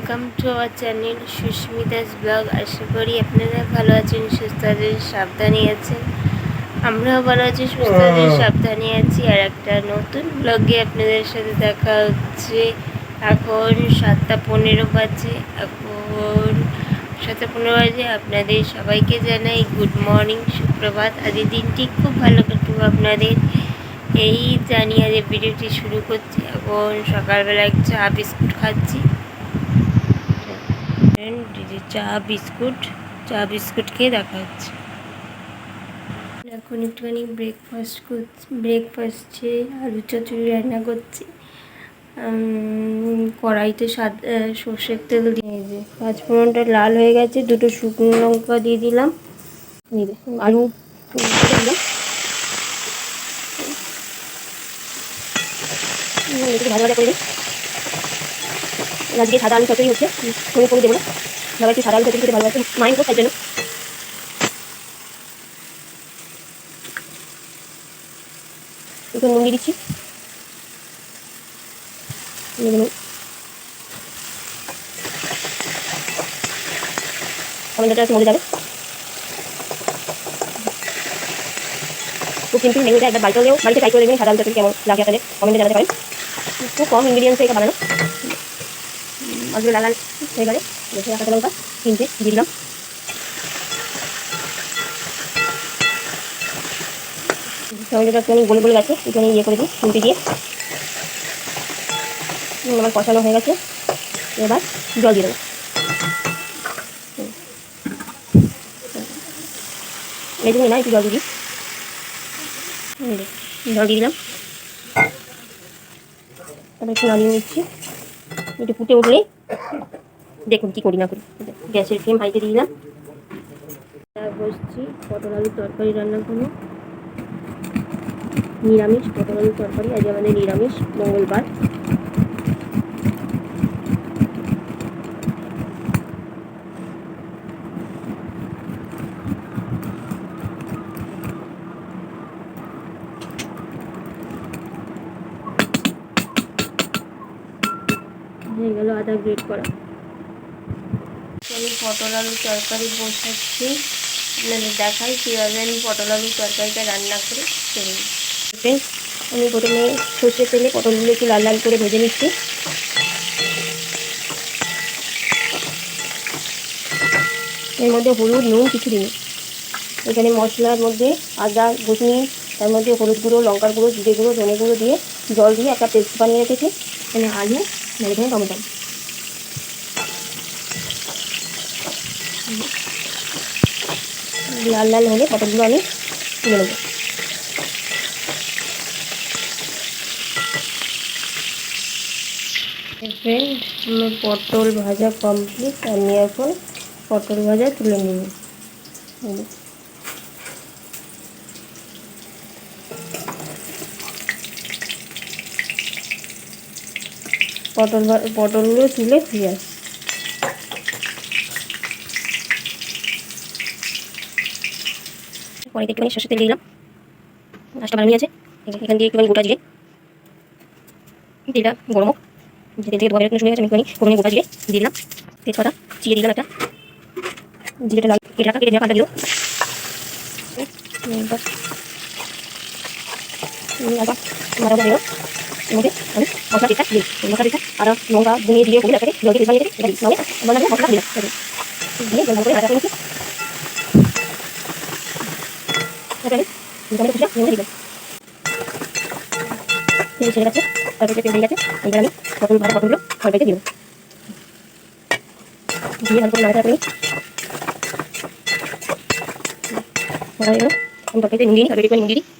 Welcome to our channel Susmita's blog আশা করি আপনারা ভালো আছেন সুস্থ আছেন সাবধানে আছেন। আমরাও ভালো আছি সুস্থ আছি সাবধানে আছি। আর একটা নতুন ব্লগে আপনাদের সাথে দেখা হচ্ছে। এখন সাতটা পনেরো বাজে। এখন সাতটা পনেরো বাজে। আপনাদের সবাইকে জানাই গুড মর্নিং সুপ্রভাত। আজকের দিনটি খুব ভালো কাটুক আপনাদের। এই জানিয়ে আজকে ভিডিওটি শুরু করছি। এখন সকালবেলা এক চা বিস্কুট খাচ্ছি। এই যে চা বিস্কুট। চা বিস্কুট খেয়ে দেখা হচ্ছে। এখন একটুখানি ব্রেকফাস্ট করছি ব্রেকফাস্টে আলু চচ্চড়ি রান্না করছি। কড়াইতে সাদ সর্ষের তেল দিয়ে যে পাঁচ ফোড়নটা লাল হয়ে গেছে, দুটো শুকনো লঙ্কা দিয়ে দিলাম। আলু ভাজা করে আজকে সাদা আলু চচ্চড়ি হচ্ছে কোনো করে দেবো না। সবাই একটু সাদা আলু চচ্চড়ি খেতে ভালোবাসে। মাইন্ড তো জন্য দিচ্ছি। টমেটোটা একবার বাড়িতে বাড়িতে ট্রাই করে দেখবেন সাদা আলু কেমন লাগে আপনাদের। কমেন্টে জানাতে পারেন। খুব কম ইনগ্রিডিয়েন্টসে এটা বানানো। অল্প লাল লাল হয়ে গেলে দেখে কাঁচা লঙ্কা দিয়ে দিলাম। গোল গোল গেছে একটুখানি ইয়ে করে দিই দিয়ে। হুম, আমার কষানো হয়ে গেছে। এবার জল দিয়ে দেবো। না একটু জল দিয়ে দিই। জল দিয়ে দিলাম। তারপর একটু নামিয়ে নিচ্ছি। একটু ফুটে উঠলে দেখুন কি করি না করি। গ্যাসের ফ্লেম হাইতে দিলাম। বসছি, পটল আলুর তরকারি রান্না করব। নিরামিষ, পটল আলুর তরকারি, আজ আমাদের নিরামিষ, মঙ্গলবার। হয়ে গেল আদা গ্রেট করা। আমি পটল আলুর তরকারি বসাচ্ছি আপনাদের দেখাই কীভাবে আমি পটল আলুর তরকারিটা রান্না করে চলুন আমি প্রথমে সর্ষের তেলে পটলগুলো একটু লাল লাল করে ভেজে নিচ্ছি। এর মধ্যে হলুদ নুন কিছু দিই এখানে মশলার মধ্যে আদা ঘুটনি তার মধ্যে হলুদ গুঁড়ো লঙ্কার গুঁড়ো জিরে গুঁড়ো ধনে গুঁড়ো দিয়ে জল দিয়ে একটা পেস্ট বানিয়ে রেখেছি। এখানে আলু আর এখানে টমেটো লাল লাল হলে পটলগুলো আমি তুলে নেব। ফ্রেন্ড আমার পটল ভাজা কমপ্লিট আমি এখন পটল ভাজা তুলে নেব। পটল পটলগুলো তুলে ফিরে আসি। একটুখানি সর্ষের তেল দিলাম। ভালো আছে এখান দিয়ে একটুখানি গোটা জিরে। তেলটা গরম হোক। তেল থেকে ধোয়া আমি একটুখানি গোটা জিরে দিলাম। তেজপাতা চিয়ে দিলাম একটা। জিরেটা লাল কেটে রাখা, কেটে দিল ভাজা দিল এর মধ্যে আমি মশলা পেস্টটা দিই মশলা পেস্টটা আর লঙ্কা ধনিয়ে দিয়ে হলুদ একসাথে জল দিয়ে পেস্ট বানিয়ে রেখে এটা দিই নাহলে আমার নামে মশলা দিলাম দিয়ে জল ভালো করে ভাজা করে নিচ্ছি এবারে টমেটো কুচা নুন দিলাম তেল ছেড়ে গেছে তরকারিতে তেল হয়ে গেছে এবার আমি পটল ভাজা পটলগুলো তরকারিতে দিব দিয়ে ভালো করে নাড়াচাড়া করে নিই করা হয়ে গেল আমি তরকারিতে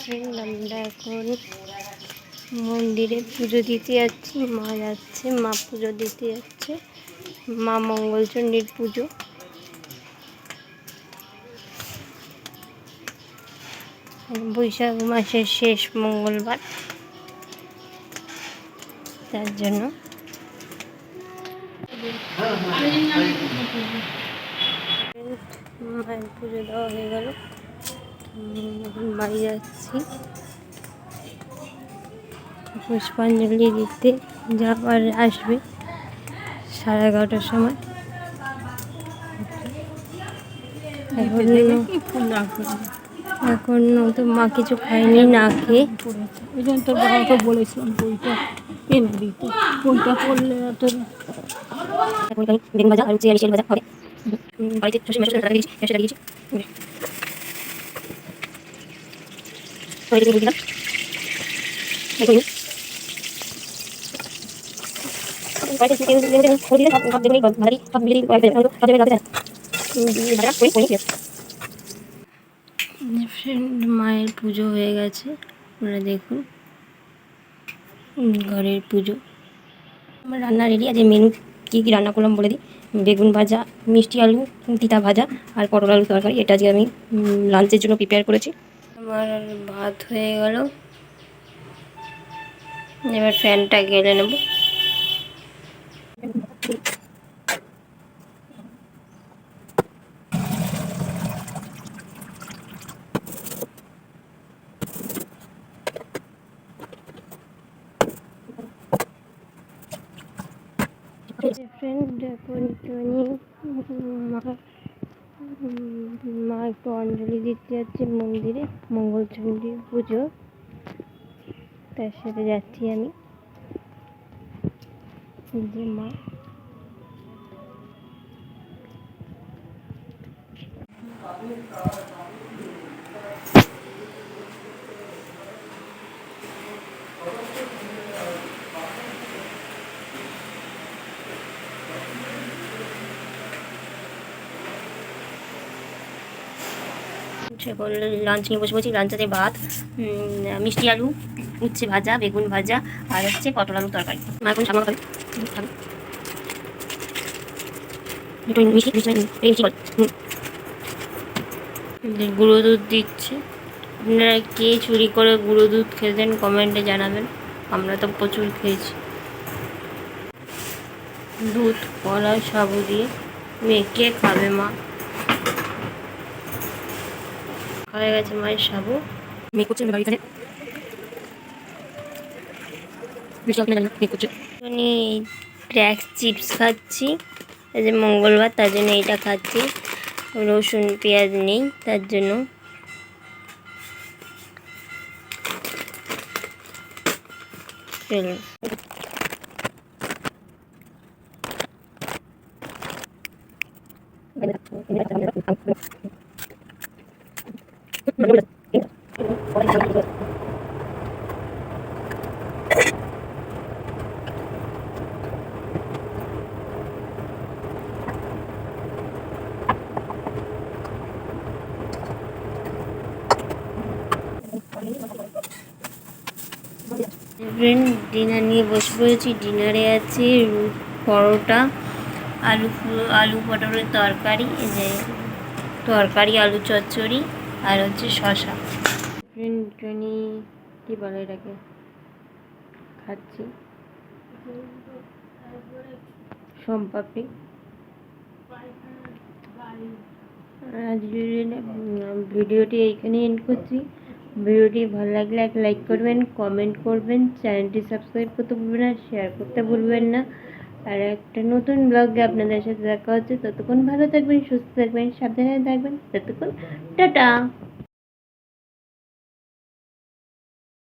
ফ্রেন্ড আমরা এখন মন্দিরে পুজো দিতে যাচ্ছি মা যাচ্ছে মা পুজো দিতে যাচ্ছে মা মঙ্গলচণ্ডীর পুজো। বৈশাখ মাসের শেষ মঙ্গলবার তার জন্য। মায়ের পুজো দেওয়া হয়ে গেল। এখন বাড়ি যাচ্ছি। পুষ্পাঞ্জলি দিতে যাবার আসবে সাড়ে এগারোটার সময়। এখন এখন তো মা কিছু খায়নি না খেয়ে। এই জন্য তোর বাবাকে বলেছিলাম বইটা এনে দিতে। বইটা পড়লে তোর বেগুন ভাজা আর ভাজা হবে। বাড়িতে লাগিয়েছি ফ্রেন্ড মায়ের পুজো হয়ে গেছে, আপনারা দেখুন। ঘরের পুজো। আমার রান্না রেডি আছে মেনু কী কী রান্না করলাম বলে দিই। বেগুন ভাজা, মিষ্টি আলু, তিতা ভাজা আর পটল আলু তরকারি। এটা আজকে আমি লাঞ্চের জন্য প্রিপেয়ার করেছি। আমার ভাত হয়ে গেল এবার ফ্যানটা গেলে নেব ফ্রেন্ড এখন একটুখানি মা একটু অঞ্জলি দিতে যাচ্ছে মন্দিরে, মঙ্গল চন্ডী পুজো। তার সাথে যাচ্ছি আমি। যে মা। সেগুলো লাঞ্চ নিয়ে বসে বসি লাঞ্চে ভাত মিষ্টি আলু, উচ্ছে ভাজা, বেগুন ভাজা, আর হচ্ছে পটল আলু তরকারি। মা এখন সামনে খাবে। গুঁড়ো দুধ দিচ্ছে। আপনারা কে চুরি করে গুঁড়ো দুধ খেতেন কমেন্টে জানাবেন। আমরা তো প্রচুর খেয়েছি। দুধ, কলা, সাবু দিয়ে মেখে খাবে মা। হয়ে গেছে মায়ের সাবু। মেয়ে করছে বাড়ি এখানে? ক্র্যাক্স চিপস খাচ্ছি এই যে মঙ্গলবার তার জন্য এইটা খাচ্ছি। রসুন পেঁয়াজ নেই তার জন্য। ডিনার নিয়ে বসে পড়েছি। ডিনারে আছে পরোটা, আলু আলু পটলের তরকারি যে তরকারি, আলু চচ্চড়ি। আর হচ্ছে শশা। টনি কী বলে এটাকে? খাচ্ছি। সোমপাপড়ি আজ ভিডিওটি এইখানে এন্ড করছি। ভিডিওটি ভালো লাগলে এক লাইক করবেন কমেন্ট করবেন চ্যানেলটি সাবস্ক্রাইব করতে ভুলবেন না শেয়ার করতে ভুলবেন না। আর একটা নতুন ব্লগে আপনাদের সাথে দেখা হচ্ছে। ততক্ষণ ভালো থাকবেন, সুস্থ থাকবেন, সাবধানে থাকবেন। ততক্ষণ, টাটা!